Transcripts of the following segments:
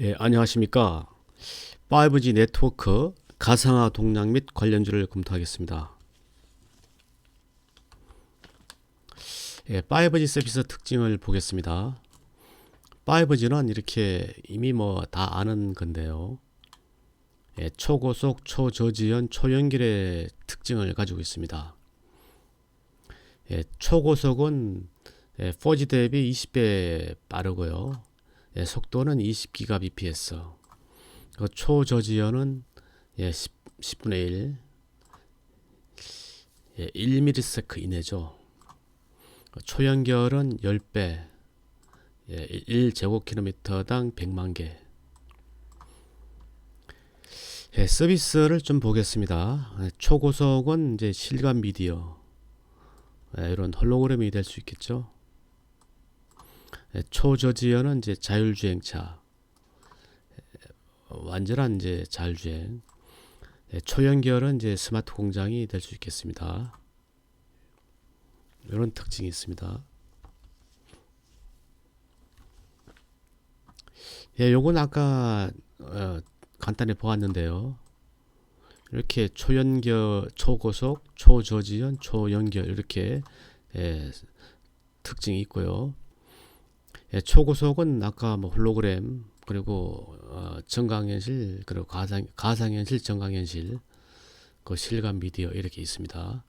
예, 안녕하십니까. 5G 네트워크 가상화 동향 및 관련주를 검토하겠습니다. 예, 5G 서비스 특징을 보겠습니다. 5G는 이렇게 이미 뭐 다 아는 건데요. 예, 초고속, 초저지연, 초연결의 특징을 가지고 있습니다. 예, 초고속은 예, 4G 대비 20배 빠르고요. 예, 속도는 20기가bps. 그 초저지연은 예, 10, 10 분의 1, 예, 1ms 이내죠. 그 초연결은 10배, 예, 1제곱킬로미터당 100만 개. 예, 서비스를 좀 보겠습니다. 예, 초고속은 이제 실감 미디어, 예, 이런 홀로그램이 될 수 있겠죠. 예, 초저지연은 이제 자율주행차, 예, 완전한 이제 자율주행. 예, 초연결은 이제 스마트 공장이 될 수 있겠습니다. 이런 특징이 있습니다. 예, 요건 아까 어, 간단히 보았는데요. 이렇게 초연결, 초고속, 초저지연, 초연결 이렇게 예, 특징이 있고요. 예, 초고속은 아까 뭐 홀로그램 그리고 어, 정강현실 그리고 가상 가상현실 정강현실 그 실감 미디어 이렇게 있습니다.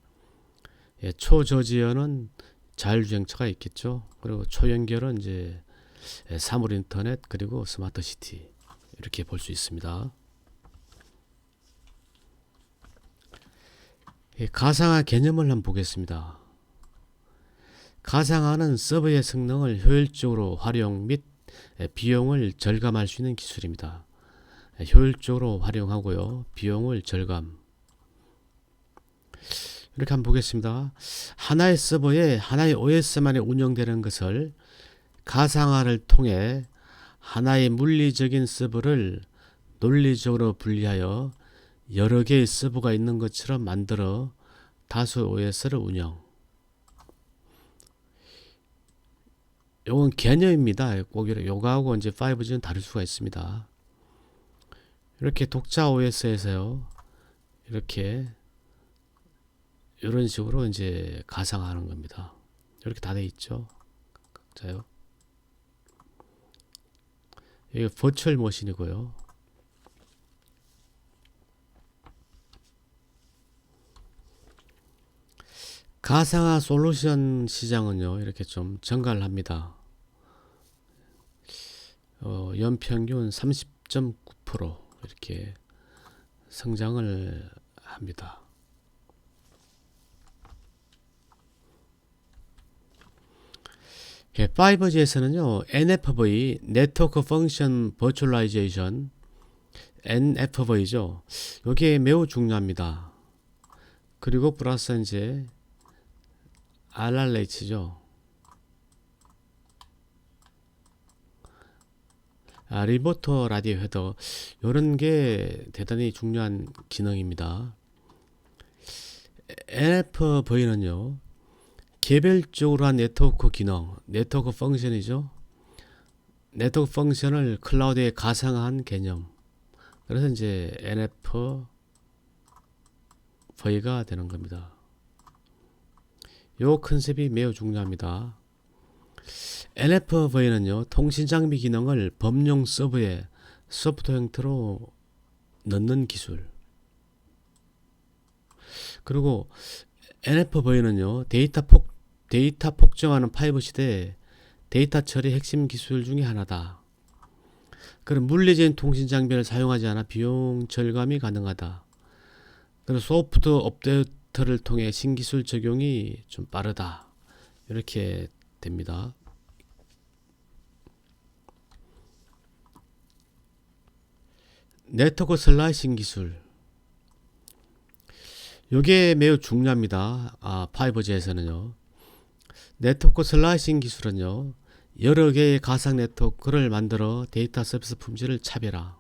예, 초저지연은 자율주행차가 있겠죠. 그리고 초연결은 이제 예, 사물 인터넷 그리고 스마트 시티 이렇게 볼 수 있습니다. 예, 가상화 개념을 한번 보겠습니다. 가상화는 서버의 성능을 효율적으로 활용 및 예, 비용을 절감할 수 있는 기술입니다. 예, 효율적으로 활용하고요. 비용을 절감. 이렇게 한번 보겠습니다. 하나의 서버에 하나의 OS만이 운영되는 것을 가상화를 통해 하나의 물리적인 서버를 논리적으로 분리하여 여러 개의 서버가 있는 것처럼 만들어 다수 OS를 운영. 요건 개념입니다. 꼭 이렇게 요거하고 이제 5G는 다를 수가 있습니다. 이렇게 독자 OS에서요. 이렇게 이런 식으로 이제 가상화하는 겁니다. 이렇게 다 돼 있죠. 각자요. 이게 버추얼 머신이고요. 가상화 솔루션 시장은요 이렇게 좀 증가를 어, 연평균 30.9% 이렇게 성장을 합니다. 예, 5G에서는요 NFV 네트워크 펑션 버추얼라이제이션 NFV죠. 이게 매우 중요합니다. 그리고 플러스 이제 RRH죠. 아, 리모터 라디오 헤더 이런 게 대단히 중요한 기능입니다. NFV는요 개별적으로 한 네트워크 기능, 네트워크 펑션이죠. 네트워크 펑션을 클라우드에 가상화한 개념. 그래서 이제 NFV가 되는 겁니다. 요 컨셉이 매우 중요합니다. NFV는요, 통신 장비 기능을 범용 서버에 소프트 형태로 넣는 기술. 그리고 NFV는요, 데이터 폭, 데이터 폭정하는 5 시대에 데이터 처리 핵심 기술 중의 하나다. 그런 물리적인 통신 장비를 사용하지 않아 비용 절감이 가능하다. 그리고 소프트 업데이트를 통해 신기술 적용이 좀 빠르다. 이렇게 됩니다. 네트워크 슬라이싱 기술. 이게 매우 중요합니다. 아, 5G에서는요. 네트워크 슬라이싱 기술은요. 여러 개의 가상 네트워크를 만들어 데이터 서비스 품질을 차별화.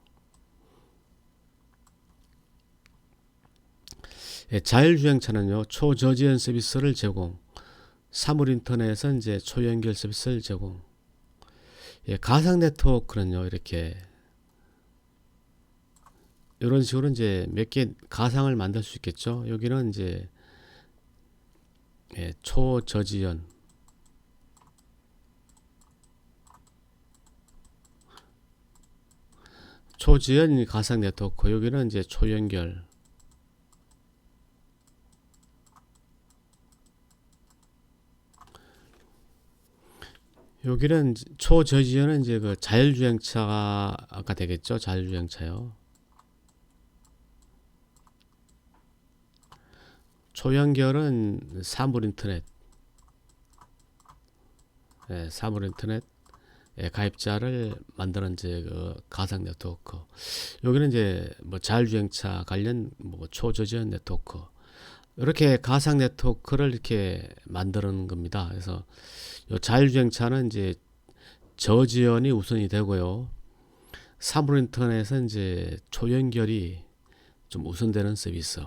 예, 자율주행차는요. 초저지연 서비스를 제공. 사물 인터넷은 이제 초연결 서비스를 제공. 예, 가상 네트워크는요. 이렇게 이런 식으로 이제 몇 개 가상을 만들 수 있겠죠. 여기는 이제 예, 초저지연 초지연 가상 네트워크 여기는 이제 초연결 여기는 초저지연은 이제 그 자율주행차가 되겠죠. 자율주행차요. 초연결은 사물 인터넷, 예, 사물 인터넷 예, 가입자를 만드는 이제 그 가상 네트워크. 여기는 이제 뭐 자율주행차 관련 뭐 초저지연 네트워크. 이렇게 가상 네트워크를 이렇게 만드는 겁니다. 그래서 요 자율주행차는 이제 저지연이 우선이 되고요. 사물 인터넷은 이제 초연결이 좀 우선되는 서비스.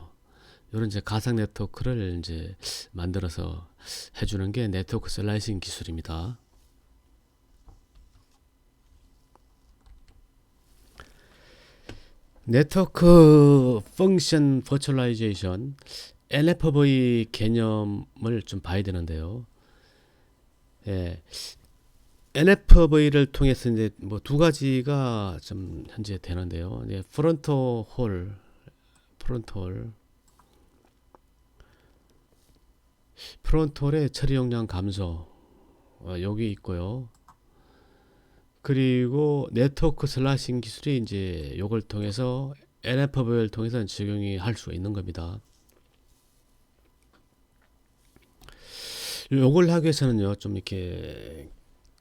이런 이제 가상 네트워크를 이제 만들어서 해주는 게 네트워크 슬라이싱 기술입니다. 네트워크 펑션 버추얼라이제이션 NFV 개념을 좀 봐야 되는데요. 예. NFV를 통해서 이제 뭐 두 가지가 좀 현재 되는데요. 이제 프론트 홀, 프론트 홀, 프론트 홀의 처리 용량 감소 어, 여기 있고요. 그리고 네트워크 슬라싱 기술이 이제 요걸 통해서 NFV를 통해서 적용이 할 수 있는 겁니다. 요걸 하기 위해서는요, 좀 이렇게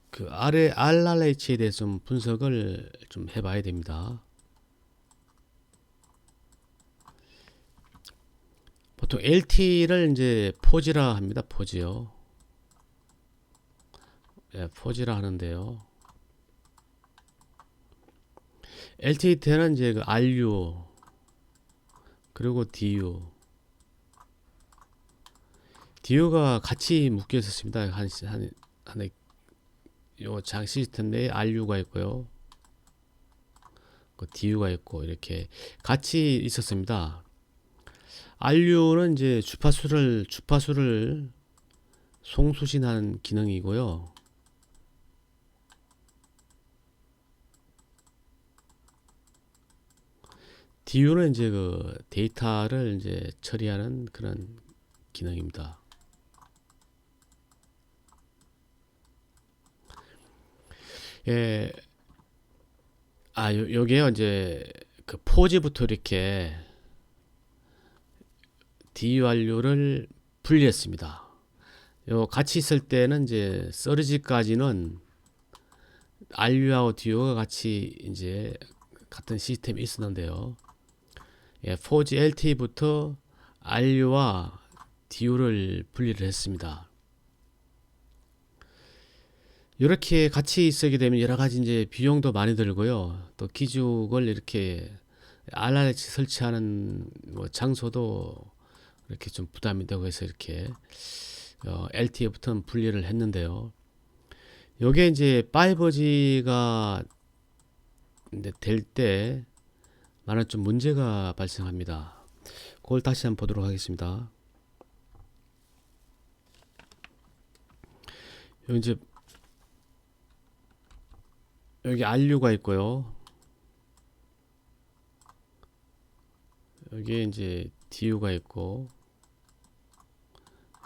그 아래 RRH에 대해서 좀 분석을 좀 해봐야 됩니다. 보통 LT를 이제 포지라 합니다. 포지요. 예, 포지라 하는데요. LTT는 이제 그 RU 그리고 DU DU가 같이 묶여 있었습니다. 한, 한, 한, 요장 시스템 내에 RU가 있고요. 그 DU가 있고, 이렇게 같이 있었습니다. RU는 이제 주파수를, 주파수를 송수신하는 기능이고요. DU는 이제 그 데이터를 이제 처리하는 그런 기능입니다. 예, 아, 요, 요게요, 이제, 그 포지부터 이렇게 DURU를 분리했습니다. 요, 같이 있을 때는 이제, 서리지까지는 RU하고 DU가 같이 이제, 같은 시스템이 있었는데요. 예, 4G LTE부터 RU와 DU를 분리를 했습니다. 이렇게 같이 쓰게 되면 여러 가지 이제 비용도 많이 들고요. 또 기죽을 이렇게 RRH 설치하는 뭐 장소도 이렇게 좀 부담이 되고 해서 이렇게 어, LTE부터는 분리를 했는데요. 요게 이제 5G가 될때 많은 좀 문제가 발생합니다. 그걸 다시 한번 보도록 하겠습니다. 여기 이제 여기 RU가 있고요. 여기 이제 DU가 있고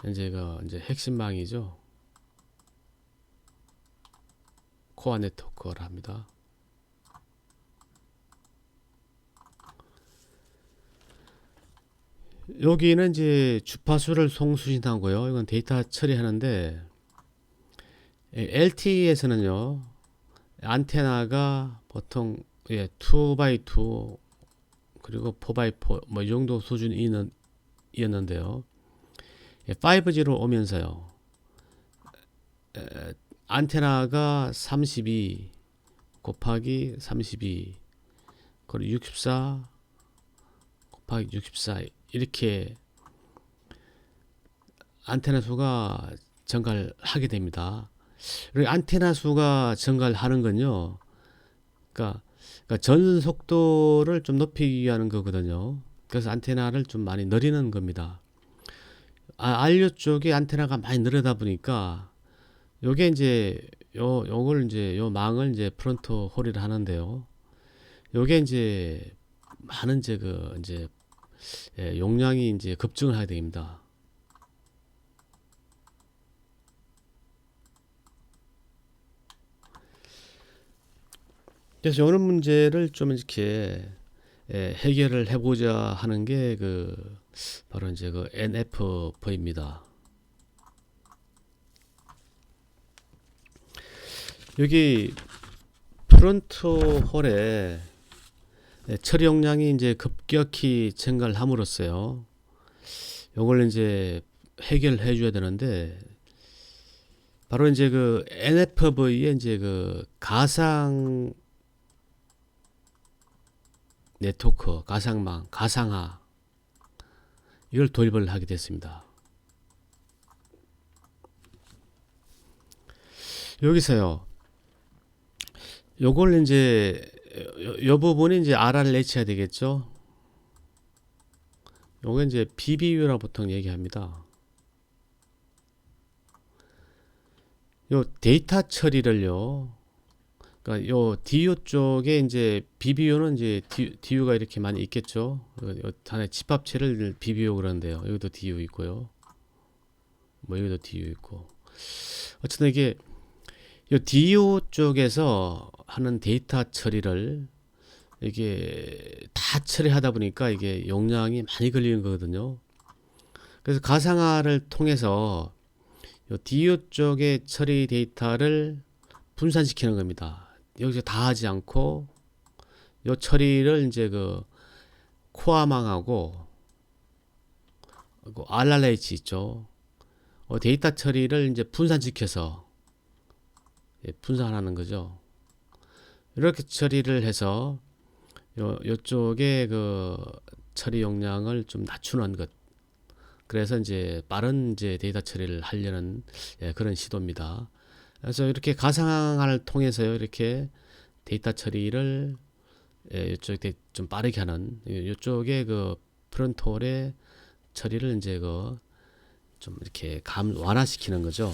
현재가 이제 핵심망이죠. 코어 네트워크를 합니다. 여기는 이제 주파수를 송수신하고요. 이건 데이터 처리하는데 LTE에서는요. 안테나가 보통 예, 2x2 그리고 4x4 뭐 이 정도 수준이었는데요. 예, 5G로 오면서요. 에, 안테나가 32 곱하기 32 그리고 64 곱하기 64 이렇게 안테나 수가 증가를 하게 됩니다. 안테나 수가 증가를 하는 건요. 그러니까 그러니까 전 속도를 좀 높이기 위한 거거든요. 그래서 안테나를 좀 많이 늘리는 겁니다. 아, 안료 쪽에 안테나가 많이 늘어다 보니까 요게 이제 요 요걸 이제 요 망을 이제 프론트 홀이라 하는데요. 요게 이제 많은 이제 그 이제 예, 용량이 이제 급증을 하게 됩니다. 그래서 이런 문제를 좀 이렇게 예, 해결을 해보자 하는 게그 바로 이제 그 NFV입니다. 여기 프론트 홀에 예, 처리 용량이 이제 급격히 증가를 함으로써요. 요걸 이제 해결해 줘야 되는데 바로 이제 그 NFV의 이제 그 가상 네트워크, 가상망, 가상화 이걸 도입을 하게 됐습니다. 여기서요. 요걸 이제 요, 요 부분이 이제 RR을 내쳐야 되겠죠. 요게 이제 BBU라 보통 얘기합니다. 요 데이터 처리를요. 그러니까 요 DU 쪽에 이제 BBU는 이제 DU가 이렇게 많이 있겠죠. 요 단에 집합체를 BBU 그러는데요. 여기도 DU 있고요. 뭐 여기도 DU 있고. 어쨌든 이게 요 DU 쪽에서 하는 데이터 처리를 이게 다 처리하다 보니까 이게 용량이 많이 걸리는 거거든요. 그래서 가상화를 통해서 요 DU 쪽의 처리 데이터를 분산시키는 겁니다. 여기서 다 하지 않고 요 처리를 이제 그 코어망하고 그 RRH 있죠. 어, 데이터 처리를 이제 분산시켜서 예, 분산하는 거죠. 이렇게 처리를 해서 요 요쪽에 그 처리 용량을 좀 낮추는 것. 그래서 이제 빠른 이제 데이터 처리를 하려는 예, 그런 시도입니다. 그래서 이렇게 가상화를 통해서요 이렇게 데이터 처리를 예, 이쪽에 좀 빠르게 하는 이쪽에 그 프론트홀의 처리를 이제 그 좀 이렇게 감 완화시키는 거죠.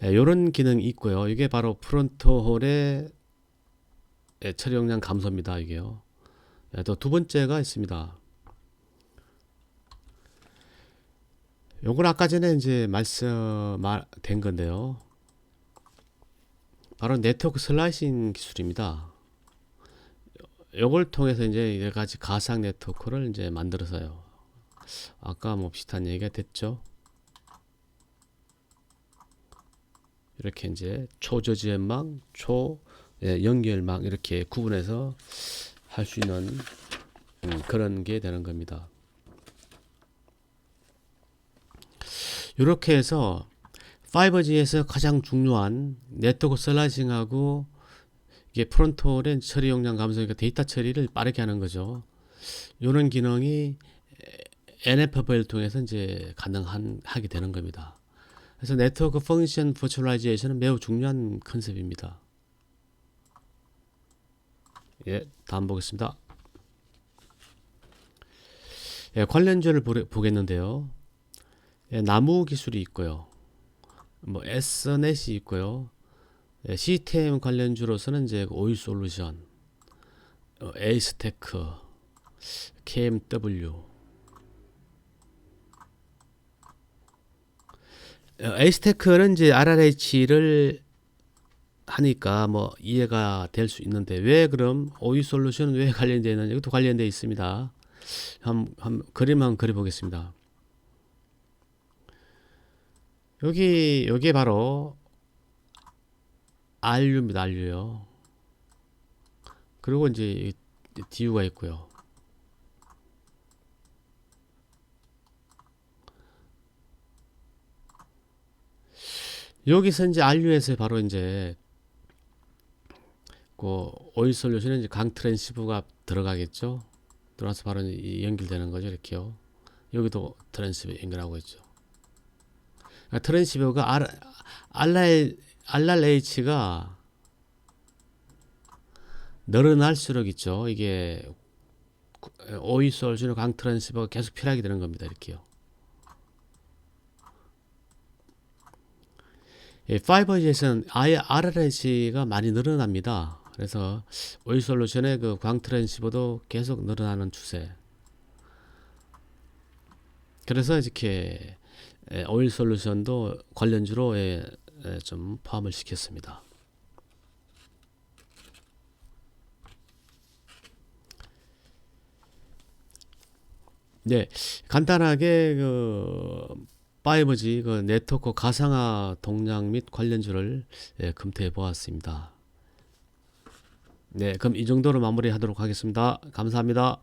이런 예, 기능이 있고요. 이게 바로 프론트홀의 예, 처리 용량 감소입니다. 이게요. 예, 또두 번째가 있습니다. 요건 아까 전에 이제 말씀된 건데요. 바로 네트워크 슬라이싱 기술입니다. 요걸 통해서 이제 여러 가지 가상 네트워크를 이제 만들어서요. 아까 뭐 비슷한 얘기가 됐죠. 이렇게 이제 초저지연망, 초 예, 연결망 이렇게 구분해서 할 수 있는 음, 그런 게 되는 겁니다. 이렇게 해서 5G에서 가장 중요한 네트워크 슬라이싱하고 이게 프론트홀의 처리 용량 감소니까 데이터 처리를 빠르게 하는 거죠. 이런 기능이 NFV를 통해서 이제 가능한 하게 되는 겁니다. 그래서 네트워크 펑션 버추얼라이제이션은 매우 중요한 컨셉입니다. 예, 다음 보겠습니다. 예, 관련주를 보겠는데요. 예, 나무 기술이 있고요. 뭐 S넷이 있고요. 예, 시스템 관련주로서는 이제 오일 솔루션, 어, 에이스테크, KMW, 어, 에이스테크는 이제 RRH를 하니까 뭐 이해가 될 수 있는데 왜 그럼 오이 솔루션은 왜 관련되어 있는지 이것도 관련되어 있습니다. 한, 한 그림 한번 그려보겠습니다. 여기 여기 바로 RU입니다. RU요. 그리고 이제 DU가 있고요. 여기서 이제 RU에서 바로 이제 그 오일 솔루션에 이제 강 트랜시브가 들어가겠죠. 들어와서 바로 연결되는 거죠. 이렇게요. 여기도 트랜시브 연결하고 있죠. 그러니까 트랜시버가 알, 알랄 알랄 H가 늘어날수록 있죠. 이게 오이 솔루션의 광 트랜시버가 계속 필요하게 되는 겁니다. 이렇게요. 예, 5G에서는 아예 RRS가 많이 늘어납니다. 그래서 오일 솔루션의 그 광 트랜시버도 계속 늘어나는 추세. 그래서 이렇게 예, 오일 솔루션도 관련주로 예, 예, 좀 포함을 시켰습니다. 네, 간단하게 그 5G 그 네트워크 가상화 동향 및 관련주를 예, 검토해 보았습니다. 네, 그럼 이 정도로 마무리하도록 하겠습니다. 감사합니다.